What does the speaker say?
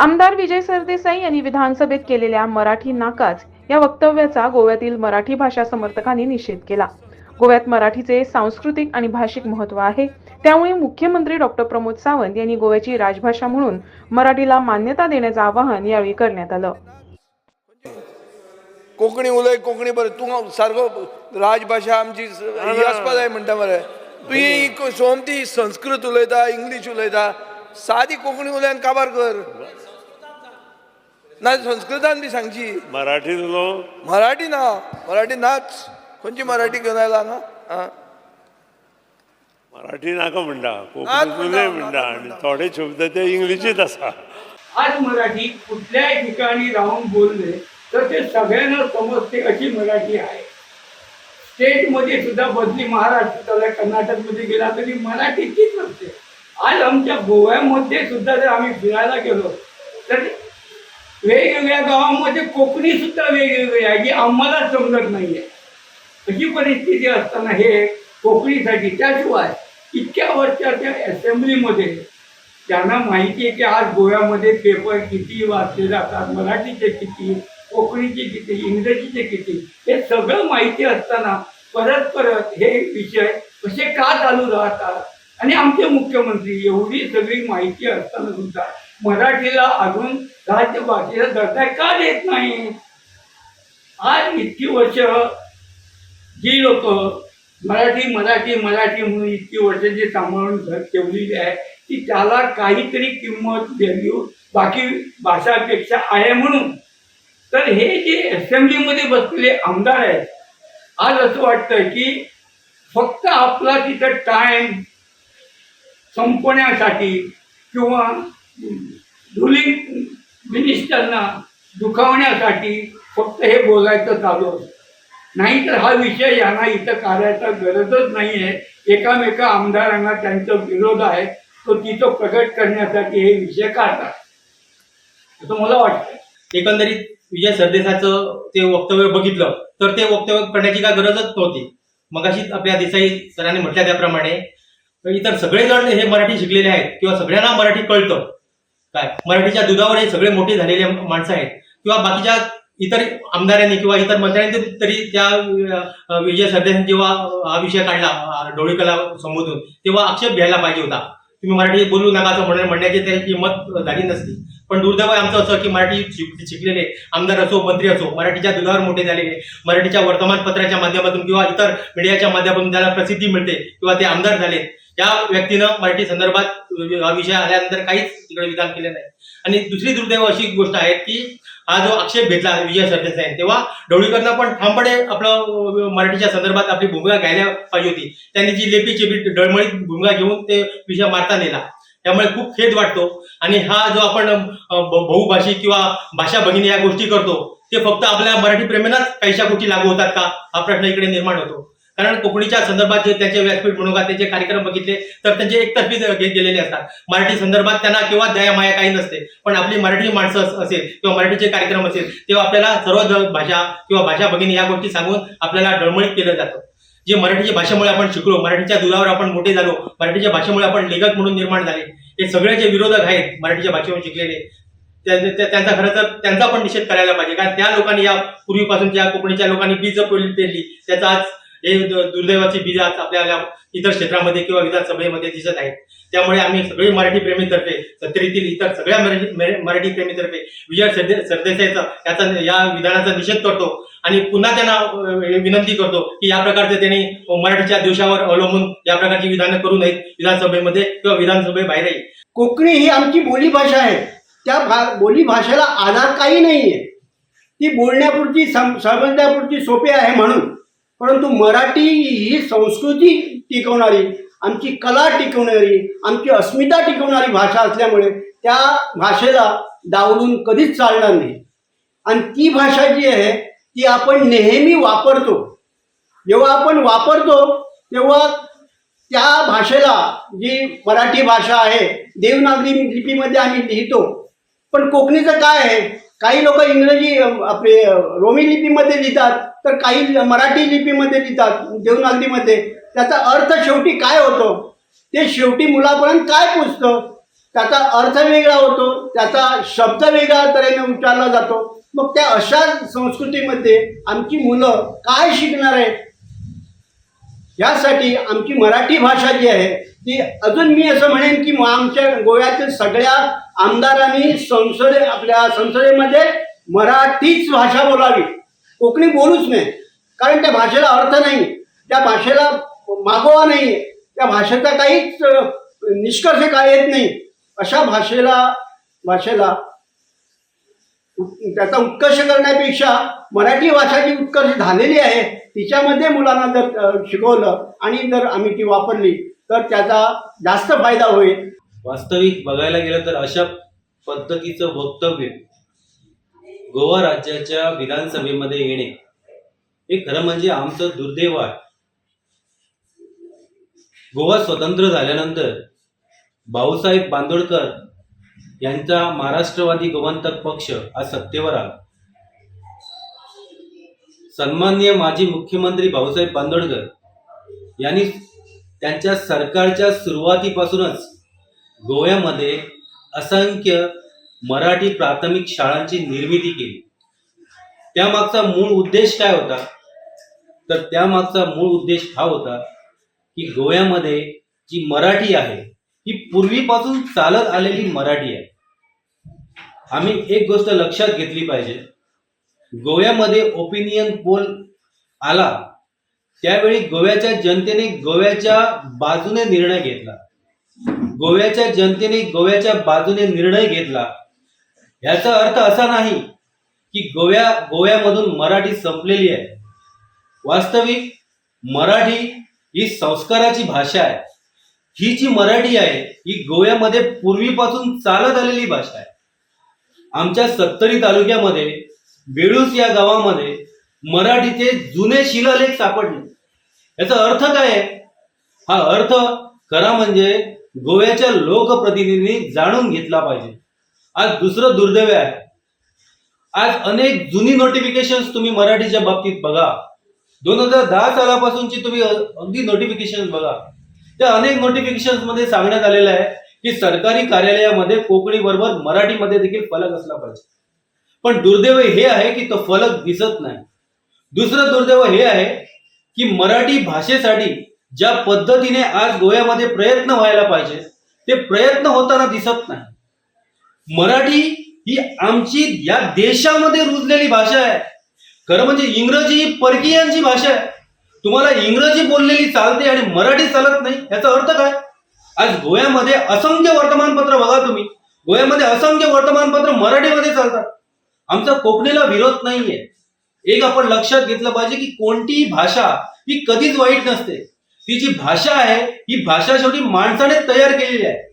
आमदार विजय सरदेसाई यांनी विधानसभेत केलेल्या मराठी नाकाच या वक्तव्याचा गोव्यातील मराठी भाषा समर्थकांनी निषेध केला. गोव्यात मराठीचे सांस्कृतिक आणि भाषिक महत्त्व आहे. त्यामुळे मुख्यमंत्री डॉक्टर प्रमोद सावंत यांनी गोव्याची राजभाषा म्हणून मराठीला मान्यता देण्याचं आवाहन यावेळी करण्यात आलं. कोंकणी उलय कोंकणी बरं. तू सारको राजभाषा आमची ही आसपा जाय म्हणटा मरे तूं सोमती संस्कृत उलयता इंग्लीश उलयता. सादी कोंकणी उलयन काबार कर. ना संस्कृतान बी सांगची. मराठीत उलोवं मराठी ना मराठी नाच. खंयची मराठी घेवन आयला हांगा आं? मराठी नाका म्हणटा नाच कोंकणीत म्हणटा, म्हणटा. थोडे शब्द ते इंग्लिशीत आसा आज मराठी कुठल्याही ठिकाणी राहून बोलले तर ते सगळ्यांना समजते अशी मराठी आहे. स्टेटमध्ये सुद्धा बदली महाराष्ट्रात आला कर्नाटकमध्ये गेला तरी मराठी तीच असते. आज आमच्या गोव्यामध्ये सुद्धा जर आम्ही फिरायला गेलो तर वेगवेगळ्या गावामध्ये कोकणी सुद्धा वेगवेगळी आहे जी आम्हाला समजत नाहीये. अशी परिस्थिती असताना हे कोकणीसाठी त्याशिवाय इतक्या वर्षाच्या असेंब्लीमध्ये त्यांना माहिती आहे की आज गोव्यामध्ये पेपर किती वाचले जातात मराठीचे किती कोकणीचे किती इंग्रजीचे किती हे सगळं माहिती असताना परत परत हे विषय कसे का चालू राहतात? आणि आमचे मुख्यमंत्री एवढी सगळी माहिती असताना सुद्धा मराठीला अजून राज्यभाषेचा दर्जा का देत नाही? आज इतकी वर्ष जी लोक मराठी मराठी मराठी म्हणून इतकी वर्ष जी सांभाळून घर ठेवलेली आहे की त्याला काहीतरी किंमत व्हॅल्यू बाकी भाषापेक्षा आहे म्हणून. तर हे जे असेंब्लीमध्ये बसलेले आमदार आहेत आज असं वाटतं की फक्त आपला तिथं टाइम संपवण्यासाठी किंवा रुलिंग मिनिस्टरना दुखावण्यासाठी फक्त हे बोलायचं चालू नाही नाहीतर हा विषय यांना इथं काढायचा गरजच नाही आहे एकामेका आमदारांना त्यांचा विरोध आहे. तो तिथं प्रकट करण्यासाठी हे विषय काढतात. असं मला वाटतं. एकंदरीत विजय सरदेसाचं ते वक्तव्य बघितलं तर ते वक्तव्य करण्याची काय गरजच नव्हती. मगाशीच आपल्या देसाई सरांनी म्हटल्या त्याप्रमाणे इतर सगळेजण हे मराठी शिकलेले आहेत किंवा सगळ्यांना मराठी कळतं. काय? मराठीच्या दुधावर हे सगळे मोठे झालेले माणसं आहेत. किंवा बाकीच्या इतर आमदारांनी किंवा इतर मंत्र्यांनी तरी त्या विजय सरदेसाई जेव्हा हा विषय काढला डोळीकला संबोधून तेव्हा आक्षेप घ्यायला पाहिजे होता. तुम्ही मराठी बोलू नका असं म्हणण्या- म्हणण्याची त्याची हिंमत झाली नसती. पण दुर्दैव आमचं असं की मराठी शिक- शिकलेले आमदार असो मंत्री असो मराठीच्या दुधावर मोठे झालेले मराठीच्या वर्तमानपत्राच्या माध्यमातून किंवा इतर मीडियाच्या माध्यमातून त्याला प्रसिद्धी मिळते किंवा ते आमदार झाले या व्यक्तीनं मराठी संदर्भात हा विषय आल्यानंतर काहीच तिकडे विधान केले नाही. आणि दुसरी दुर्दैव अशी गोष्ट आहे की हा जो आक्षेप घेतला विजय सरदेसाई तेव्हा ढवळीकरनं पण ठामपणे आपलं मराठीच्या संदर्भात आपली भूमिका घ्यायला पाहिजे होती. त्यांनी जी लेपी चिपी डळमळीत भूमिका घेऊन ते विषय मारता नेला. त्यामुळे खूप खेद वाटतो. आणि हा जो आपण बहुभाषी बहुभाषिक किंवा भाषा भगिनी या गोष्टी करतो ते फक्त आपल्या मराठी प्रेमेनाच काहीशा गोष्टी लागू होतात का? हा प्रश्न इकडे निर्माण होतो. कारण कोकणीच्या संदर्भात जे त्यांचे व्यासपीठ म्हणून त्यांचे कार्यक्रम बघितले तर त्यांचे एकतर्फी घेत गेलेले असतात. मराठी संदर्भात त्यांना किंवा दया माया काही नसते पण आपली मराठी माणसं असेल किंवा मराठीचे कार्यक्रम असेल तेव्हा आपल्याला सर्व भाषा किंवा भाषा भगिनी या गोष्टी सांगून आपल्याला डळमळीत केलं जातं. जे मराठीच्या भाषेमुळे आपण शिकलो मराठीच्या दुधावर आपण मोठे झालो मराठीच्या भाषेमुळे आपण लेखक म्हणून निर्माण झाले हे सगळे जे विरोधक आहेत मराठीच्या भाषेवर शिकलेले त्या- त्यांचा खरं तर त्यांचा पण निषेध करायला पाहिजे कारण त्या लोकांनी या पूर्वीपासून ज्या कोकणीच्या लोकांनी बीज पेरली त्याचा आज हे दुर्दैवाचे दुर्दैवाची बीज आज आपल्याला इतर क्षेत्रामध्ये किंवा विधानसभेमध्ये दिसत आहेत त्यामुळे आम्ही सगळे मराठी प्रेमीतर्फे सत्तरीतील इतर सगळ्या मराठी मराठी प्रेमीतर्फे विजय सरदे सरदेसाईचा याचा या विधानाचा निषेध करतो आणि पुन्हा त्यांना विनंती करतो की या प्रकारचे त्यांनी मराठीच्या दिवसावर अवलंबून या प्रकारची विधानं करू नयेत विधानसभेमध्ये किंवा विधानसभेबाहेरही कोकणी ही आमची बोलीभाषा आहे. त्या भा बोली भाषेला आधार काही नाही आहे ती बोलण्यापुरती सम समजण्यापुरती सोपी आहे म्हणून. परंतु मराठी ही संस्कृती टिकवणारी आमची कला टिकवणारी आमची अस्मिता टिकवणारी भाषा असल्यामुळे त्या भाषेला डावलून कधीच चालणार नाही. आणि ती भाषा जी आहे ती आपण नेहमी वापरतो. जेव्हा आपण वापरतो तेव्हा त्या भाषेला जी मराठी भाषा आहे देवनागरी लिपीमध्ये आम्ही लिहितो. पण कोकणीचं काय आहे काही लोक इंग्रजी आपले रोमी लिपीमध्ये लिहितात तर काही मराठी लिपीमध्ये लिहितात देवनागरीमध्ये. त्याचा अर्थ शेवटी काय होतो? ते शेवटी मुलापर्यंत काय पुजतं त्याचा अर्थ वेगळा होतो त्याचा शब्द वेगळ्या तऱ्हेने उच्चारला जातो. मग त्या अशा संस्कृतीमध्ये आमची मुलं काय शिकणार आहेत? यासाठी आमची मराठी भाषा जी आहे की अजून मी असं म्हणेन की आमच्या गोव्यातील सगळ्या आमदारांनी संसदे आपल्या संसदेमध्ये मराठीच भाषा बोलावी. कोकणी बोलूच नाही कारण त्या भाषेला अर्थ नाही. त्या भाषेला मागोवा नाही. त्या भाषेचा काहीच निष्कर्ष काय येत नाही. अशा भाषेला भाषेला त्याचा उत्कर्ष करण्यापेक्षा मराठी भाषा जी उत्कर्ष झालेली आहे. तिच्यामध्ये मुलांना जर शिकवलं आणि जर आम्ही ती वापरली तर त्याचा जास्त फायदा होईल. वास्तविक बघायला गेलं तर अशा पद्धतीचं वक्तव्य गोवा राज्याच्या विधानसभेमध्ये येणे हे खरं म्हणजे आमचं दुर्दैव आहे. गोवा स्वतंत्र झाल्यानंतर भाऊसाहेब बांदोडकर यांचा महाराष्ट्रवादी गोवंतक पक्ष आज सत्तेवर आला. सन्माननीय माजी मुख्यमंत्री भाऊसाहेब बांदोडकर यांनी त्यांच्या सरकारच्या सुरुवातीपासूनच गोव्यामध्ये असंख्य मराठी प्राथमिक शाळांची निर्मिती केली. त्यामागचा मूळ उद्देश काय होता? तर त्यामागचा मूळ उद्देश हा होता की गोव्यामध्ये जी मराठी आहे ही पूर्वीपासून चालत आलेली मराठी आहे. आम्ही एक गोष्ट लक्षात घेतली पाहिजे. गोव्यामध्ये ओपिनियन पोल आला त्यावेळी गोव्याच्या जनतेने गोव्याच्या बाजूने निर्णय घेतला. गोव्याच्या जनतेने गोव्याच्या बाजूने निर्णय घेतला. याचा अर्थ असा नाही की गोव्या गोव्यामधून मराठी संपलेली आहे. वास्तविक मराठी ही संस्काराची भाषा आहे. ही जी मराठी आहे ही गोव्यामध्ये पूर्वीपासून चालत आलेली भाषा आहे. आमच्या सत्तरी तालुक्यामध्ये बेळूस या गावामध्ये मराठीचे जुने शिलालेख सापडले. याचा अर्थ काय? आहे हा अर्थ खरा म्हणजे गोव्याच्या लोकप्रतिनिधींनी जाणून घेतला पाहिजे. आज दुसरं दुर्दैव आहे. आज अनेक जुनी नोटिफिकेशन तुम्ही मराठीच्या बाबतीत बघा. दोन हजार दहा सालापासूनची तुम्ही अगदी नोटिफिकेशन बघा. त्या अनेक नोटिफिकेशनमध्ये सांगण्यात आलेलं आहे की सरकारी कार्यालयामध्ये कोकणी बरोबर मराठीमध्ये देखील फलक असला पाहिजे. पण दुर्दैव हे आहे की तो फलक दिसत नाही. दुसरं दुर्दैव हे आहे की मराठी भाषेसाठी ज्या पद्धतीने आज गोव्यामध्ये प्रयत्न व्हायला पाहिजे ते प्रयत्न होताना दिसत नाही. मराठी ही आमची या देशामध्ये रुजलेली भाषा आहे. खरं म्हणजे इंग्रजी ही परकीयांची भाषा आहे. तुम्हाला इंग्रजी बोललेली चालते आणि मराठी चालत नाही याचा अर्थ काय? आज गोव्यामध्ये असंख्य वर्तमानपत्र बघा तुम्ही. गोव्यामध्ये असंख्य वर्तमानपत्र मराठीमध्ये चालतात. आमचा कोकणीला विरोध नाहीये. एक आपण लक्षात घेतलं पाहिजे की कोणतीही भाषा ही कधीच वाईट नसते. ती जी भाषा आहे ही भाषा शेवटी माणसाने तयार केलेली आहे.